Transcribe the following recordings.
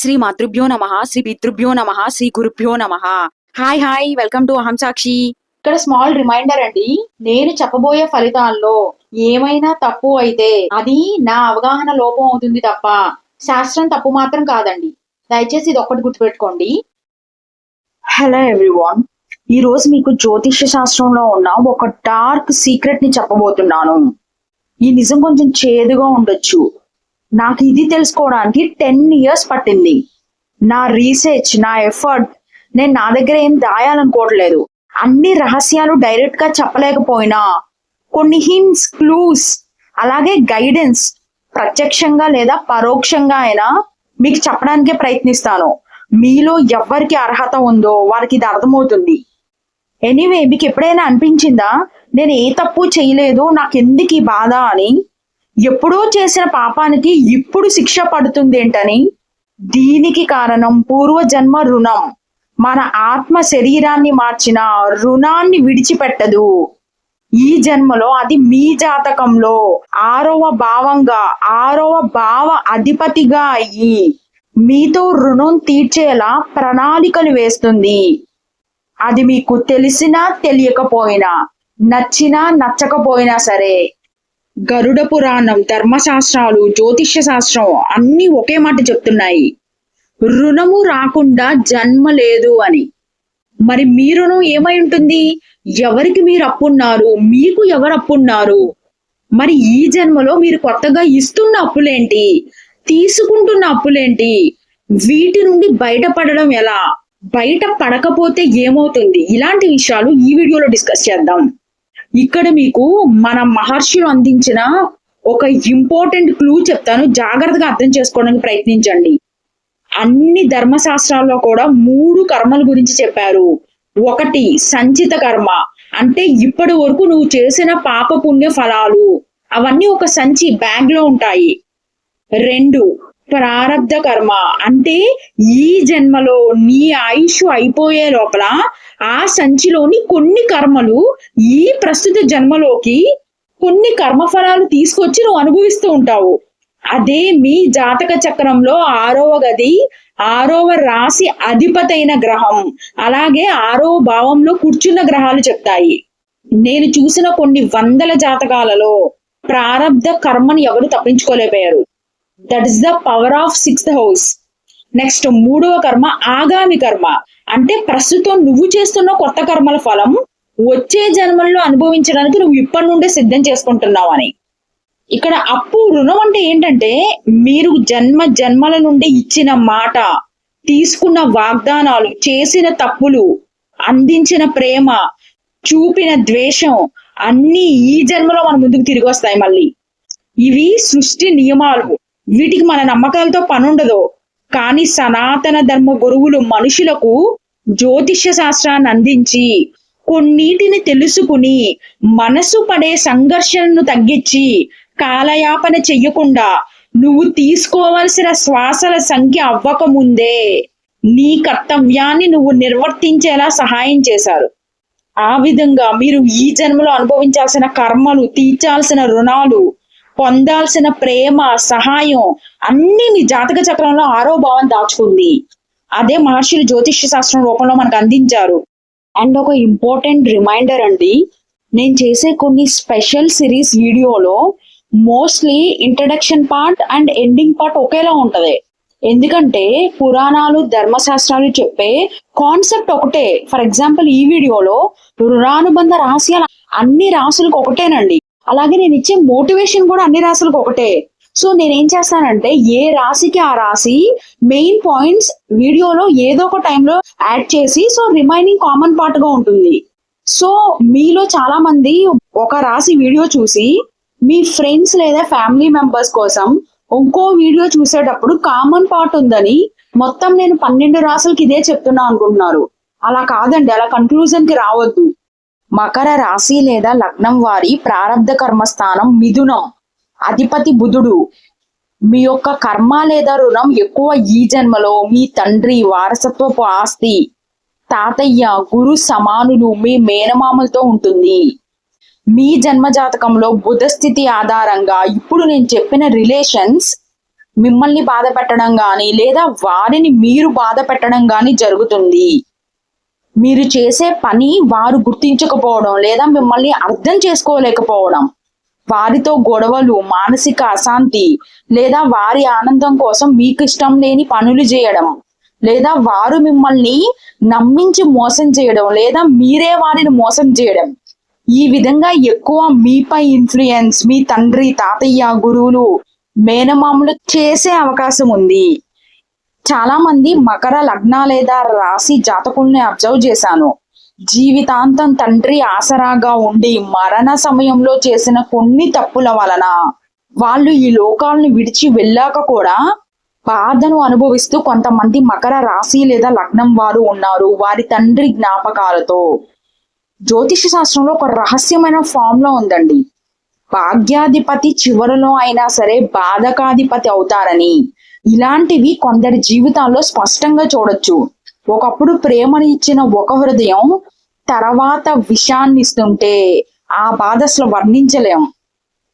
శ్రీ మాతృభ్యో నమ శ్రీ పితృభ్యో నమ శ్రీ గురుభ్యో నమ. హాయ్ హాయ్ వెల్కమ్ టు అహం సాక్షి ఇక్కడ స్మాల్ రిమైండర్ అండి నేను చెప్పబోయే ఫలితాల్లో ఏమైనా తప్పు అయితే అది నా అవగాహన లోపం అవుతుంది తప్ప శాస్త్రం తప్పు మాత్రం కాదండి. దయచేసి ఇది ఒక్కటి గుర్తుపెట్టుకోండి. హలో ఎవ్రీవాన్ ఈ రోజు మీకు జ్యోతిష్య శాస్త్రంలో ఉన్న ఒక డార్క్ సీక్రెట్ని చెప్పబోతున్నాను. ఈ నిజం కొంచెం చేదుగా ఉండొచ్చు. నాకు ఇది తెలుసుకోవడానికి టెన్ ఇయర్స్ పట్టింది. నా రీసెర్చ్ నా ఎఫర్ట్ నేను నా దగ్గర ఏం దాయాలనుకోవట్లేదు అన్ని రహస్యాలు డైరెక్ట్గా చెప్పలేకపోయినా కొన్ని హింట్స్ క్లూస్ అలాగే గైడెన్స్ ప్రత్యక్షంగా లేదా పరోక్షంగా అయినా మీకు చెప్పడానికే ప్రయత్నిస్తాను. మీలో ఎవరికి అర్హత ఉందో వారికి ఇది అర్థమవుతుంది. ఎనీవే మీకు ఎప్పుడైనా అనిపించిందా నేను ఏ తప్పు చేయలేదు నాకెందుకు ఈ బాధ అని? ఎప్పుడో చేసిన పాపానికి ఇప్పుడు శిక్ష పడుతుంది ఏంటని? దీనికి కారణం పూర్వజన్మ రుణం. మన ఆత్మ శరీరాన్ని మార్చిన రుణాన్ని విడిచిపెట్టదు. ఈ జన్మలో అది మీ జాతకంలో ఆరవ భావంగా ఆరవ భావ అధిపతిగా అయ్యి మీతో రుణం తీర్చేలా ప్రణాళికలు వేస్తుంది. అది మీకు తెలిసినా తెలియకపోయినా నచ్చినా నచ్చకపోయినా సరే గరుడ పురాణం ధర్మశాస్త్రాలు జ్యోతిష్య శాస్త్రం అన్ని ఒకే మాట చెప్తున్నాయి. రుణము రాకుండా జన్మ లేదు అని. మరి మీ రుణం ఏమై ఉంటుంది? ఎవరికి మీరు అప్పున్నారు? మీకు ఎవరు అప్పున్నారు? మరి ఈ జన్మలో మీరు కొత్తగా ఇస్తున్న అప్పులేంటి? తీసుకుంటున్న అప్పులేంటి? వీటి నుండి బయటపడడం ఎలా? బయట పడకపోతే ఏమవుతుంది? ఇలాంటి విషయాలు ఈ వీడియోలో డిస్కస్ చేద్దాం. ఇక్కడ మీకు మన మహర్షులు అందించిన ఒక ఇంపార్టెంట్ క్లూ చెప్తాను. జాగ్రత్తగా అర్థం చేసుకోవడానికి ప్రయత్నించండి. అన్ని ధర్మశాస్త్రాల్లో కూడా మూడు కర్మల గురించి చెప్పారు. ఒకటి సంచిత కర్మ. అంటే ఇప్పటి వరకు నువ్వు చేసిన పాప పుణ్య ఫలాలు. అవన్నీ ఒక సంచి బ్యాగ్లో ఉంటాయి. రెండు ప్రారబ్ధ కర్మ. అంటే ఈ జన్మలో నీ ఆయుష్ అయిపోయే లోపల ఆ సంచిలోని కొన్ని కర్మలు ఈ ప్రస్తుత జన్మలోకి కొన్ని కర్మఫలాలు తీసుకొచ్చి నువ్వు అనుభవిస్తూ ఉంటావు. అదే మీ జాతక చక్రంలో ఆరవ గది ఆరవ రాశి అధిపతైన గ్రహం. అలాగే ఆరవ భావంలో కూర్చున్న గ్రహాలు చెప్తాయి. నేను చూసిన కొన్ని వందల జాతకాలలో ప్రారంధ కర్మని ఎవరు తప్పించుకోలేకపోయారు. That is the power of sixth house next మూడవ కర్మ ఆగామి కర్మ. అంటే ప్రస్తుతం నువ్వు చేస్తున్న కొత్త కర్మల ఫలం వచ్చే జన్మల్లో అనుభవించడానికి నువ్వు ఇప్పటి నుండే సిద్ధం చేసుకుంటున్నావు అని. ఇక్కడ అప్పు రుణం అంటే ఏంటంటే మీరు జన్మ జన్మల నుండి ఇచ్చిన మాట తీసుకున్న వాగ్దానాలు చేసిన తప్పులు అందించిన ప్రేమ చూపిన ద్వేషం అన్ని ఈ జన్మలో మన ముందుకు తిరిగి వస్తాయి మళ్ళీ. ఇవి సృష్టి నియమాలు. వీటికి మన నమ్మకాలతో పనుండదు. కానీ సనాతన ధర్మ గురువులు మనుషులకు జ్యోతిష్య శాస్త్రాన్ని అందించి కొన్నిటిని తెలుసుకుని మనసు పడే సంఘర్షణను తగ్గించి కాలయాపన చెయ్యకుండా నువ్వు తీసుకోవలసిన శ్వాసల సంఖ్య అవ్వకముందే నీ కర్తవ్యాన్ని నువ్వు నిర్వర్తించేలా సహాయం చేశారు. ఆ విధంగా మీరు ఈ జన్మలో అనుభవించాల్సిన కర్మలు తీర్చాల్సిన రుణాలు పొందాల్సిన ప్రేమ సహాయం అన్ని మీ జాతక చక్రంలో ఆరో భావం దాచుకుంది. అదే మహర్షులు జ్యోతిష్య శాస్త్రం రూపంలో మనకు అందించారు. అండ్ ఒక ఇంపార్టెంట్ రిమైండర్ అండి నేను చేసే కొన్ని స్పెషల్ సిరీస్ వీడియోలో mostly introduction part and ending part ఒకేలా ఉంటది. ఎందుకంటే పురాణాలు ధర్మశాస్త్రాలు చెప్పే కాన్సెప్ట్ ఒకటే. ఫర్ ఎగ్జాంపుల్ ఈ వీడియోలో రుణానుబంధ రహస్యాలు అన్ని రాసులకు ఒకటేనండి. అలాగే నేను ఇచ్చే మోటివేషన్ కూడా అన్ని రాసులకు ఒకటే. సో నేనేం చేస్తానంటే ఏ రాశికి ఆ రాశి మెయిన్ పాయింట్స్ వీడియోలో ఏదో ఒక టైంలో యాడ్ చేసి సో రిమైనింగ్ కామన్ పార్ట్గా ఉంటుంది. సో మీలో చాలా మంది ఒక రాశి వీడియో చూసి మీ ఫ్రెండ్స్ లేదా ఫ్యామిలీ మెంబర్స్ కోసం ఇంకో వీడియో చూసేటప్పుడు కామన్ పార్ట్ ఉందని మొత్తం నేను పన్నెండు రాసులకి ఇదే చెప్తున్నా అనుకుంటున్నారు. అలా కాదండి అలా కన్క్లూజన్కి రావద్దు. మకర రాశి లేదా లగ్నం వారి ప్రారంధ కర్మస్థానం మిథునం. అధిపతి బుధుడు. మీ యొక్క కర్మ లేదా రుణం ఎక్కువ ఈ జన్మలో. మీ తండ్రి వారసత్వపు ఆస్తి. తాతయ్య గురు సమానులు మీ మేనమామలతో ఉంటుంది. మీ జన్మ జాతకంలో బుధ స్థితి ఆధారంగా ఇప్పుడు నేను చెప్పిన రిలేషన్స్ మిమ్మల్ని బాధ పెట్టడం గాని లేదా వారిని మీరు బాధ పెట్టడం గాని జరుగుతుంది. మీరు చేసే పని వారు గుర్తించకపోవడం లేదా మిమ్మల్ని అర్థం చేసుకోలేకపోవడం. వారితో గొడవలు మానసిక అశాంతి లేదా వారి ఆనందం కోసం మీకు ఇష్టం లేని పనులు చేయడం. లేదా వారు మిమ్మల్ని నమ్మించి మోసం చేయడం లేదా మీరే వారిని మోసం చేయడం. ఈ విధంగా ఎక్కువ మీపై ఇన్ఫ్లుయెన్స్ మీ తండ్రి తాతయ్య గురువులు మేనమామలు చేసే అవకాశం ఉంది. చాలా మంది మకర లగ్న లేదా రాశి జాతకుల్ని అబ్జర్వ్ చేశాను. జీవితాంతం తండ్రి ఆసరాగా ఉండి మరణ సమయంలో చేసిన కొన్ని తప్పుల వలన వాళ్ళు ఈ లోకాలను విడిచి వెళ్ళాక కూడా బాధను అనుభవిస్తూ కొంతమంది మకర రాశి లేదా లగ్నం వారు ఉన్నారు వారి తండ్రి జ్ఞాపకాలతో. జ్యోతిష శాస్త్రంలో ఒక రహస్యమైన ఫామ్లో ఉందండి. భాగ్యాధిపతి చివరిలో అయినా సరే బాధకాధిపతి అవుతారని. ఇలాంటివి కొందరి జీవితాల్లో స్పష్టంగా చూడొచ్చు. ఒకప్పుడు ప్రేమను ఇచ్చిన ఒక హృదయం తర్వాత విషాన్ని ఇస్తుంటే ఆ బాధ అసలు వర్ణించలేం.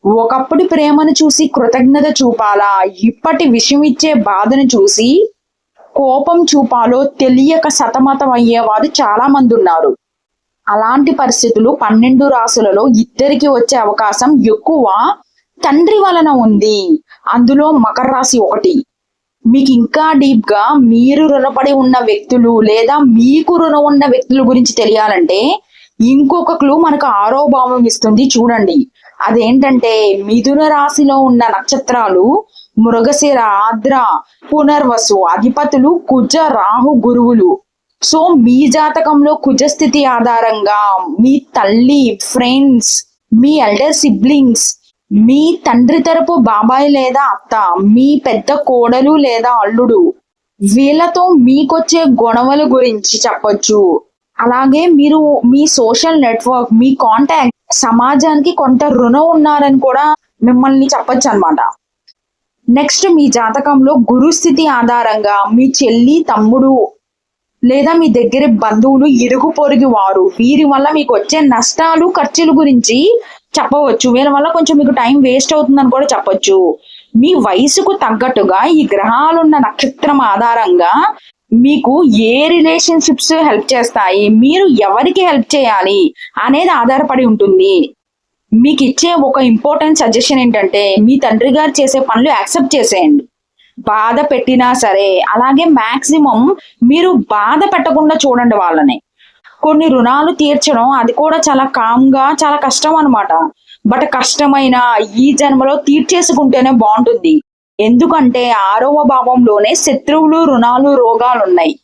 ఒకప్పుడు ప్రేమను చూసి కృతజ్ఞత చూపాలా? ఇప్పటి విషయం ఇచ్చే బాధను చూసి కోపం చూపాలో తెలియక సతమతం అయ్యేవారు చాలా మంది ఉన్నారు అలాంటి పరిస్థితులు పన్నెండు రాసులలో ఇద్దరికి వచ్చే అవకాశం ఎక్కువ తండ్రి వలన ఉంది. అందులో మకర రాశి ఒకటి. మీకు ఇంకా డీప్గా మీరు రుణపడి ఉన్న వ్యక్తులు లేదా మీకు రుణం ఉన్న వ్యక్తుల గురించి తెలియాలంటే ఇంకొక క్లూ మనకు ఆరో భావం ఇస్తుంది చూడండి. అదేంటంటే మిథున రాశిలో ఉన్న నక్షత్రాలు మృగశిర ఆద్ర పునర్వసు అధిపతులు కుజ రాహు గురువులు. సో మీ జాతకంలో కుజస్థితి ఆధారంగా మీ తల్లి ఫ్రెండ్స్ మీ ఎల్డర్ సిబ్లింగ్స్ మీ తండ్రి తరపు బాబాయ్ లేదా అత్త మీ పెద్ద కోడలు లేదా అల్లుడు వీళ్ళతో మీకొచ్చే గొడవల గురించి చెప్పొచ్చు. అలాగే మీరు మీ సోషల్ నెట్వర్క్ మీ కాంటాక్ట్ సమాజానికి కొంత రుణం ఉన్నారని కూడా మిమ్మల్ని చెప్పొచ్చు అనమాట నెక్స్ట్ మీ జాతకంలో గురుస్థితి ఆధారంగా మీ చెల్లి తమ్ముడు లేదా మీ దగ్గర బంధువులు ఇరుగు పొరుగు వారు వీరి వల్ల మీకు వచ్చే నష్టాలు ఖర్చుల గురించి చెప్పవచ్చు. వీళ్ళ వల్ల కొంచెం మీకు టైం వేస్ట్ అవుతుందని కూడా చెప్పొచ్చు. మీ వయసుకు తగ్గట్టుగా ఈ గ్రహాలున్న నక్షత్రం ఆధారంగా మీకు ఏ రిలేషన్షిప్స్ హెల్ప్ చేస్తాయి? మీరు ఎవరికి హెల్ప్ చేయాలి అనేది ఆధారపడి ఉంటుంది. మీకు ఇచ్చే ఒక ఇంపార్టెంట్ సజెషన్ ఏంటంటే మీ తండ్రి గారు చేసే పనులు యాక్సెప్ట్ చేసేయండి. బాధ పెట్టినా సరే అలాగే మాక్సిమం మీరు బాధ పెట్టకుండా చూడండి వాళ్ళని. కొన్ని రుణాలు తీర్చడం అది కూడా చాలా కామ్గా చాలా కష్టం అన్నమాట. బట్ కష్టమైన ఈ జన్మలో తీర్చేసుకుంటేనే బాగుంటుంది. ఎందుకంటే ఆరవ భావంలోనే శత్రువులు రుణాలు రోగాలు ఉన్నాయి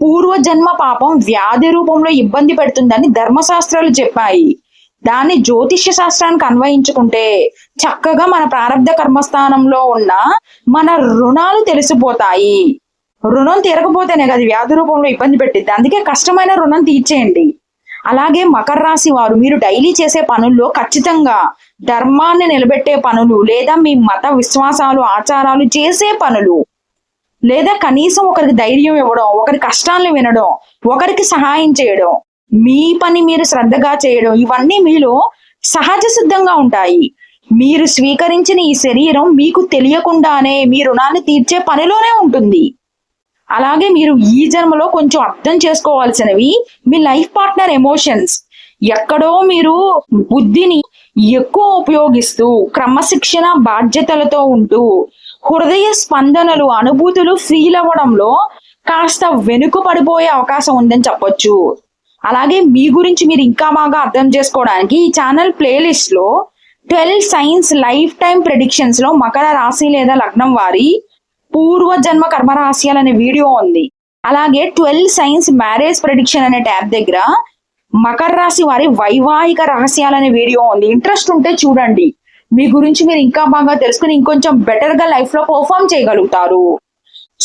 పూర్వ జన్మ పాపం వ్యాధి రూపంలో ఇబ్బంది పెడుతుందని ధర్మశాస్త్రాలు చెప్పాయి. దాన్ని జ్యోతిష్య శాస్త్రానికి అన్వయించుకుంటే చక్కగా మన ప్రారంభ కర్మస్థానంలో ఉన్న మన రుణాలు తెలిసిపోతాయి. రుణం తీరకపోతేనే కదా వ్యాధి రూపంలో ఇబ్బంది పెట్టిద్ది. అందుకే కష్టమైన రుణం తీర్చేయండి. అలాగే మకర రాశి వారు మీరు డైలీ చేసే పనుల్లో ఖచ్చితంగా ధర్మాన్ని నిలబెట్టే పనులు లేదా మీ మత విశ్వాసాలు ఆచారాలు చేసే పనులు లేదా కనీసం ఒకరికి ధైర్యం ఇవ్వడం ఒకరి కష్టాలను వినడం ఒకరికి సహాయం చేయడం మీ పని మీరు శ్రద్ధగా చేయడం ఇవన్నీ మీలో సహజ సిద్ధంగా ఉంటాయి. మీరు స్వీకరించిన ఈ శరీరం మీకు తెలియకుండానే మీ రుణాన్ని తీర్చే పనిలోనే ఉంటుంది. అలాగే మీరు ఈ జన్మలో కొంచెం అర్థం చేసుకోవాల్సినవి మీ లైఫ్ పార్ట్నర్ ఎమోషన్స్. ఎక్కడో మీరు బుద్ధిని ఎక్కువ ఉపయోగిస్తూ క్రమశిక్షణ బాధ్యతలతో ఉంటూ హృదయ స్పందనలు అనుభూతులు ఫీల్ అవ్వడంలో కాస్త వెనుక పడిపోయే అవకాశం ఉందని చెప్పొచ్చు. అలాగే మీ గురించి మీరు ఇంకా బాగా అర్థం చేసుకోవడానికి ఈ ఛానల్ ప్లేలిస్ట్లో ట్వెల్వ్ సైన్స్ లైఫ్ టైం ప్రెడిక్షన్స్లో మకర రాశి లేదా లగ్నం వారి పూర్వ జన్మ కర్మ రహస్యాలు అనే వీడియో ఉంది. అలాగే ట్వెల్వ్ సైన్స్ మ్యారేజ్ ప్రెడిక్షన్ అనే ట్యాబ్ దగ్గర మకర రాశి వారి వైవాహిక రహస్యాలు అనే వీడియో ఉంది. ఇంట్రెస్ట్ ఉంటే చూడండి. మీ గురించి మీరు ఇంకా బాగా తెలుసుకుని ఇంకొంచెం బెటర్గా లైఫ్లో పర్ఫామ్ చేయగలుగుతారు.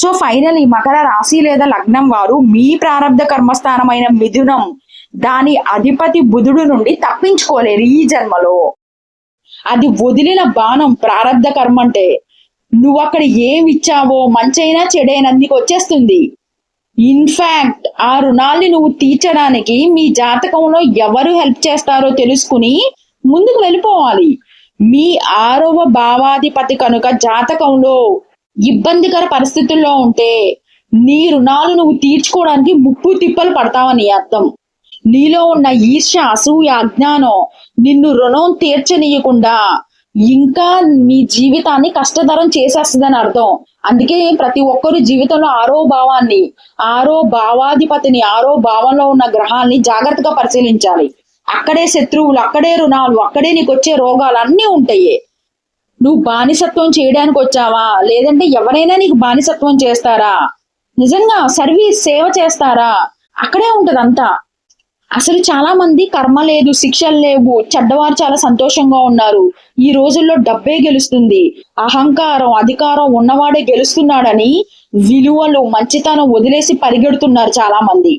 సో ఫైనల్ ఈ మకర రాశి లేదా లగ్నం వారు మీ ప్రారంభ కర్మస్థానమైన మిథునం దాని అధిపతి బుధుడు నుండి తప్పించుకోలేరు ఈ జన్మలో. అది వదిలిన బాణం ప్రారంధ కర్మ అంటే నువ్వు అక్కడ ఏమి ఇచ్చావో మంచైనా చెడైనా నీకు వచ్చేస్తుంది. ఇన్ఫాక్ట్ ఆ రుణాల్ని నువ్వు తీర్చడానికి మీ జాతకంలో ఎవరు హెల్ప్ చేస్తారో తెలుసుకుని ముందుకు వెళ్ళిపోవాలి. మీ ఆరవ భావాధిపతి కనుక జాతకంలో ఇబ్బందికర పరిస్థితుల్లో ఉంటే నీ రుణాలు నువ్వు తీర్చుకోవడానికి ముప్పు తిప్పలు పడతావని అర్థం. నీలో ఉన్న ఈర్ష్య అసూయ అజ్ఞానం నిన్ను రుణం తీర్చనీయకుండా ఇంకా మీ జీవితాన్ని కష్టతరం చేసేస్తుందని అర్థం. అందుకే ప్రతి ఒక్కరు జీవితంలో ఆరో భావాన్ని ఆరో భావాధిపతిని ఆరో భావంలో ఉన్న గ్రహాల్ని జాగ్రత్తగా పరిశీలించాలి. అక్కడే శత్రువులు అక్కడే రుణాలు అక్కడే నీకు వచ్చే రోగాలు అన్నీ ఉంటాయి. నువ్వు బానిసత్వం చేయడానికి వచ్చావా? లేదంటే ఎవరైనా నీకు బానిసత్వం చేస్తారా? నిజంగా సర్వీస్ సేవ చేస్తారా? అక్కడే ఉంటదంతా. అంతా అసలు చాలా మంది కర్మ లేదు శిక్షలు లేవు చెడ్డవారు చాలా సంతోషంగా ఉన్నారు. ఈ రోజుల్లో డబ్బే గెలుస్తుంది. అహంకారం అధికారం ఉన్నవాడే గెలుస్తున్నాడని విలువలు మంచితనం వదిలేసి పరిగెడుతున్నారు చాలా మంది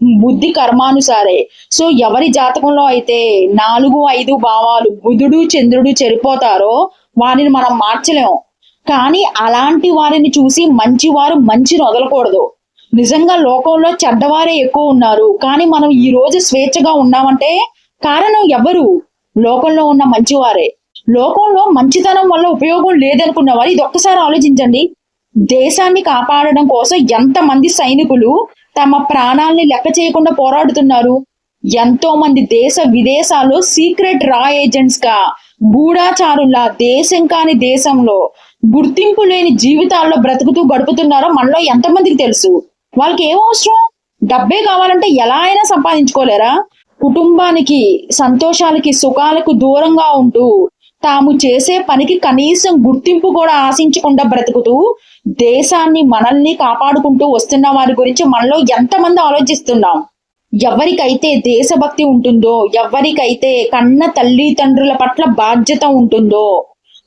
బుద్ధి కర్మానుసారే. సో ఎవరి జాతకంలో అయితే నాలుగు ఐదు భావాలు బుధుడు చంద్రుడు చెడిపోతారో వారిని మనం మార్చలేం. కానీ అలాంటి వారిని చూసి మంచివారు మంచిని వదలకూడదు. నిజంగా లోకంలో చెడ్డవారే ఎక్కువ ఉన్నారు. కానీ మనం ఈ రోజు స్వేచ్ఛగా ఉన్నామంటే కారణం ఎవరు? లోకంలో ఉన్న మంచివారే. లోకంలో మంచితనం వల్ల ఉపయోగం లేదనుకున్న వారు ఇది ఒక్కసారి ఆలోచించండి. దేశాన్ని కాపాడడం కోసం ఎంతమంది సైనికులు తమ ప్రాణాల్ని లెక్క చేయకుండా పోరాడుతున్నారు? ఎంతో మంది దేశ విదేశాల్లో సీక్రెట్ రా ఏజెంట్స్గా గూఢాచారుల దేశం కాని దేశంలో గుర్తింపు లేని జీవితాల్లో బ్రతుకుతూ గడుపుతున్నారో మనలో ఎంతమందికి తెలుసు? వాళ్ళకి ఏం అవసరం? డబ్బే కావాలంటే ఎలా అయినా సంపాదించుకోలేరా? కుటుంబానికి సంతోషాలకి సుఖాలకు దూరంగా ఉంటూ తాము చేసే పనికి కనీసం గుర్తింపు కూడా ఆశించకుండా బ్రతుకుతూ దేశాన్ని మనల్ని కాపాడుకుంటూ వస్తున్న వారి గురించి మనలో ఎంతమంది ఆలోచిస్తున్నాం? ఎవరికైతే దేశభక్తి ఉంటుందో ఎవరికైతే కన్న తల్లిదండ్రుల పట్ల బాధ్యత ఉంటుందో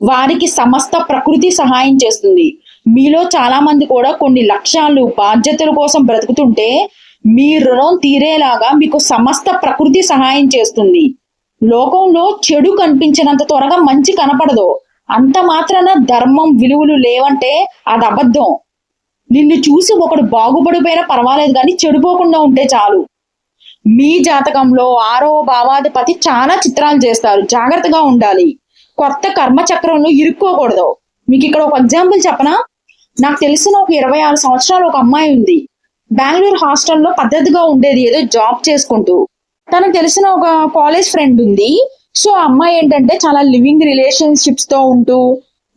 వారికి సమస్త ప్రకృతి సహాయం చేస్తుంది. మీలో చాలా మంది కూడా కొన్ని లక్ష్యాలు బాధ్యతల కోసం బ్రతుకుతుంటే మీ రుణం తీరేలాగా మీకు సమస్త ప్రకృతి సహాయం చేస్తుంది. లోకంలో చెడు కనిపించినంత త్వరగా మంచి కనపడదు. అంత మాత్రాన ధర్మం విలువలు లేవంటే అది అబద్ధం. నిన్ను చూసి ఒకడు బాగుపడిపోయినా పర్వాలేదు కానీ చెడిపోకుండా ఉంటే చాలు. మీ జాతకంలో ఆరో భావాధిపతి చాలా చిత్రాలు చేస్తారు. జాగ్రత్తగా ఉండాలి. కొత్త కర్మచక్రంలో ఇరుక్కోకూడదు. మీకు ఇక్కడ ఒక ఎగ్జాంపుల్ చెప్పనా? నాకు తెలిసిన ఒక ఇరవై ఆరు సంవత్సరాలు ఒక అమ్మాయి ఉంది. బెంగళూరు హాస్టల్లో పద్ధతిగా ఉండేది ఏదో జాబ్ చేసుకుంటూ. తనకు తెలిసిన ఒక కాలేజ్ ఫ్రెండ్ ఉంది. సో ఆ అమ్మాయి ఏంటంటే చాలా లివింగ్ రిలేషన్షిప్స్తో ఉంటూ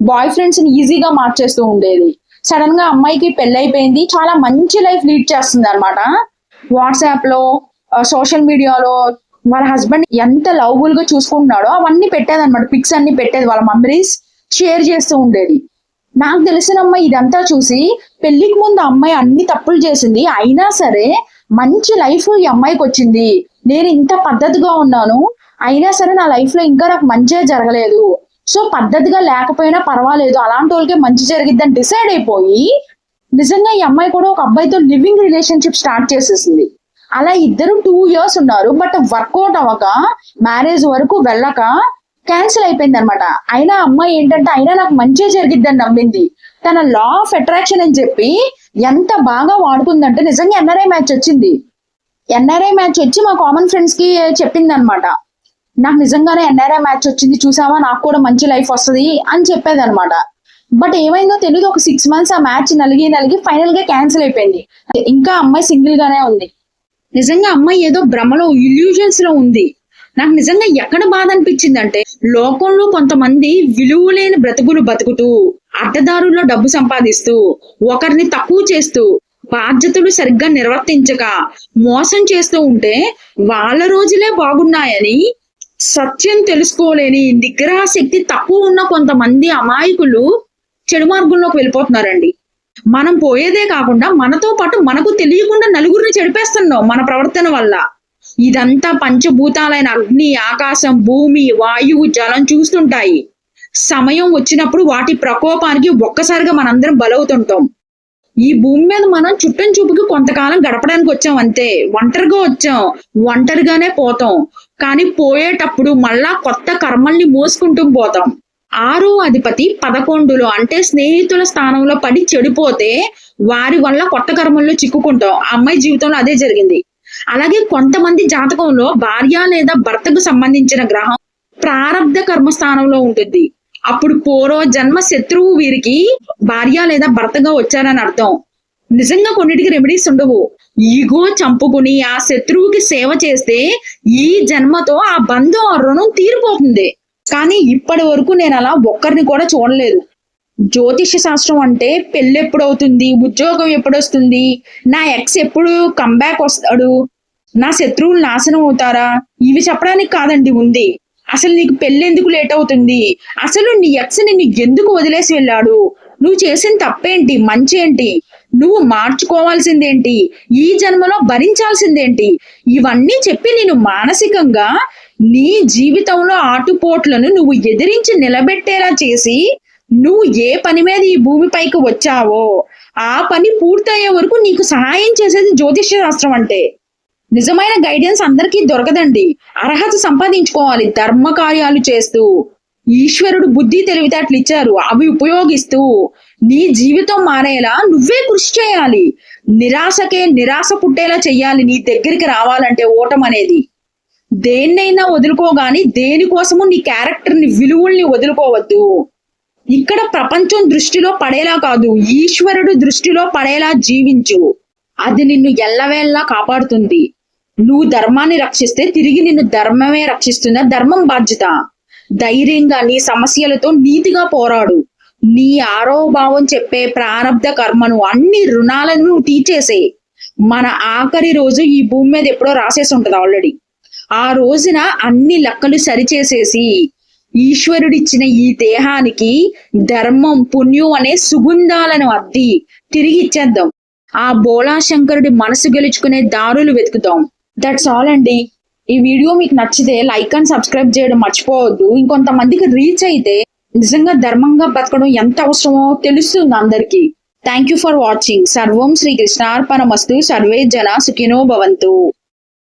బాయ్ ఫ్రెండ్స్ని ఈజీగా మార్చేస్తూ ఉండేది. సడన్గా అమ్మాయికి పెళ్ళైపోయింది చాలా మంచి లైఫ్ లీడ్ చేస్తుంది అనమాట వాట్సాప్లో సోషల్ మీడియాలో వాళ్ళ హస్బెండ్ ఎంత లవ్బుల్గా చూసుకుంటున్నాడో అవన్నీ పెట్టేది అనమాట పిక్స్ అన్ని పెట్టేది వాళ్ళ మెమరీస్ షేర్ చేస్తూ ఉండేది. నాకు తెలిసిన అమ్మాయి ఇదంతా చూసి పెళ్ళికి ముందు అమ్మాయి అన్ని తప్పులు చేసింది. అయినా సరే మంచి లైఫ్ ఈ అమ్మాయికి వచ్చింది. నేను ఇంత పద్ధతిగా ఉన్నాను. అయినా సరే నా లైఫ్లో ఇంకా నాకు మంచిగా జరగలేదు. సో పద్ధతిగా లేకపోయినా పర్వాలేదు. అలాంటి వాళ్ళకే మంచి జరిగిద్దని డిసైడ్ అయిపోయి నిజంగా ఈ అమ్మాయి కూడా ఒక అబ్బాయితో లివింగ్ రిలేషన్షిప్ స్టార్ట్ చేసేసింది. అలా ఇద్దరు టూ ఇయర్స్ ఉన్నారు. బట్ వర్కౌట్ అవ్వక మ్యారేజ్ వరకు వెళ్ళక క్యాన్సిల్ అయిపోయింది అనమాట అయినా అమ్మాయి ఏంటంటే అయినా నాకు మంచిగా జరిగిద్దని నమ్మింది. తన లా ఆఫ్ అట్రాక్షన్ అని చెప్పి ఎంత బాగా వాడుకుందంటే నిజంగా ఎన్ఆర్ఐ మ్యాచ్ వచ్చింది. ఎన్ఆర్ఐ మ్యాచ్ వచ్చి మా కామన్ ఫ్రెండ్స్కి చెప్పింది అనమాట నాకు నిజంగానే ఎన్ఆర్ఐ మ్యాచ్ వచ్చింది చూసావా? నాకు కూడా మంచి లైఫ్ వస్తుంది అని చెప్పేది అనమాట బట్ ఏమైందో తెలియదు ఒక సిక్స్ మంత్స్ ఆ మ్యాచ్ నలిగి నలిగి ఫైనల్గా క్యాన్సిల్ అయిపోయింది. ఇంకా అమ్మాయి సింగిల్ గానే ఉంది. నిజంగా అమ్మాయి ఏదో భ్రమలో ఇల్యూజన్స్లో ఉంది. నాకు నిజంగా ఎక్కడ బాధ అనిపించింది అంటే లోకంలో కొంతమంది విలువలేని బ్రతుకులు బతుకుతూ అడ్డదారుల్లో డబ్బు సంపాదిస్తూ ఒకరిని తక్కువ చేస్తూ బాధ్యతలు సరిగ్గా నిర్వర్తించక మోసం చేస్తూ ఉంటే వాళ్ళ రోజులే బాగున్నాయని సత్యం తెలుసుకోలేని నిగ్రహ శక్తి తక్కువ ఉన్న కొంతమంది అమాయకులు చెడు మార్గంలోకి వెళ్ళిపోతున్నారండి. మనం పోయేదే కాకుండా మనతో పాటు మనకు తెలియకుండా నలుగురిని చెడిపేస్తున్నాం మన ప్రవర్తన వల్ల. ఇదంతా పంచభూతాలైన అగ్ని ఆకాశం భూమి వాయువు జలం చూస్తుంటాయి. సమయం వచ్చినప్పుడు వాటి ప్రకోపానికి ఒక్కసారిగా మనందరం బలవుతుంటాం. ఈ భూమి మీద మనం చుట్టం చూపుకి కొంతకాలం గడపడానికి వచ్చాం అంతే. ఒంటరిగా వచ్చాం. ఒంటరిగానే పోతాం. కానీ పోయేటప్పుడు మళ్ళా కొత్త కర్మల్ని మోసుకుంటూ పోతాం. ఆరో అధిపతి పదకొండులో అంటే స్నేహితుల స్థానంలో పడి చెడిపోతే వారి వల్ల కొత్త కర్మల్లో చిక్కుకుంటాం. ఆ అమ్మాయి జీవితంలో అదే జరిగింది. అలాగే కొంతమంది జాతకంలో భార్య లేదా భర్తకు సంబంధించిన గ్రహం ప్రారంధ కర్మ స్థానంలో ఉంటుంది. అప్పుడు పూర్వ జన్మ శత్రువు వీరికి భార్య లేదా భర్తగా వచ్చారని అర్థం. నిజంగా కొన్నిటికి రెమెడీస్ ఉండవు. ఈగో చంపుకుని ఆ శత్రువుకి సేవ చేస్తే ఈ జన్మతో ఆ బంధం ఆ రుణం తీరిపోతుంది. కానీ ఇప్పటి వరకు నేను అలా ఒక్కరిని కూడా చూడలేదు. జ్యోతిష శాస్త్రం అంటే పెళ్ళి ఎప్పుడు అవుతుంది ఉద్యోగం ఎప్పుడు వస్తుంది నా ఎక్స్ ఎప్పుడు కంబ్యాక్ వస్తాడు? నా శత్రువులు నాశనం అవుతారా? ఇవి చెప్పడానికి కాదండి ఉంది. అసలు నీకు పెళ్ళెందుకు లేట్ అవుతుంది? అసలు నీ ఎక్స్ నిన్ను ఎందుకు వదిలేసి వెళ్ళాడు? నువ్వు చేసిన తప్పేంటి? మంచి ఏంటి నువ్వు మార్చుకోవాల్సిందేంటి? ఈ జన్మలో భరించాల్సిందేంటి? ఇవన్నీ చెప్పి నేను మానసికంగా నీ జీవితంలో ఆటుపోట్లను నువ్వు ఎదిరించి నిలబెట్టేలా చేసి నువ్వు ఏ పని మీద ఈ భూమిపైకి వచ్చావో ఆ పని పూర్తయ్యే వరకు నీకు సహాయం చేసేది జ్యోతిష శాస్త్రం అంటే. నిజమైన గైడెన్స్ అందరికీ దొరకదండి. అర్హత సంపాదించుకోవాలి ధర్మ కార్యాలు చేస్తూ. ఈశ్వరుడు బుద్ధి తెలివితేటలు ఇచ్చారు అవి ఉపయోగిస్తూ. నీ జీవితం మారేలా నువ్వే కృషి చేయాలి. నిరాశకే నిరాశ పుట్టేలా చెయ్యాలి నీ దగ్గరికి రావాలంటే ఓటం అనేది. దేన్నైనా వదులుకోగాని దేనికోసము నీ క్యారెక్టర్ని విలువల్ని వదులుకోవద్దు. ఇక్కడ ప్రపంచం దృష్టిలో పడేలా కాదు ఈశ్వరుడు దృష్టిలో పడేలా జీవించు. అది నిన్ను ఎల్లవేళ్ళలా కాపాడుతుంది. నువ్వు ధర్మాన్ని రక్షిస్తే తిరిగి నిన్ను ధర్మమే రక్షిస్తుంది ధర్మం బాధ్యత. ధైర్యంగా నీ సమస్యలతో నీతిగా పోరాడు. నీ ఆరోభావం చెప్పే ప్రారంధ కర్మను అన్ని రుణాలను తీర్చేసే. మన ఆఖరి రోజు ఈ భూమి మీద ఎప్పుడో రాసేసి ఉంటది ఆల్రెడీ. ఆ రోజున అన్ని లెక్కలు సరిచేసేసి ఈశ్వరుడిచ్చిన ఈ దేహానికి ధర్మం పుణ్యం అనే సుగంధాలను అద్ది. తిరిగి ఇచ్చేద్దాం. ఆ బోళాశంకరుడి మనసు గెలుచుకునే దారులు వెతుకుతాం దట్స్ ఆల్ అండి. ఈ వీడియో మీకు నచ్చితే లైక్ అండ్ సబ్స్క్రైబ్ చేయడం మర్చిపోవద్దు. ఇంకొంతమందికి రీచ్ అయితే నిజంగా ధర్మంగా బతకడం ఎంత అవసరమో తెలుస్తుంది అందరికీ. థ్యాంక్ యూ ఫర్ వాచింగ్ సర్వం శ్రీ కృష్ణార్పణమస్తు. సర్వే జన సుఖినో భవంతు.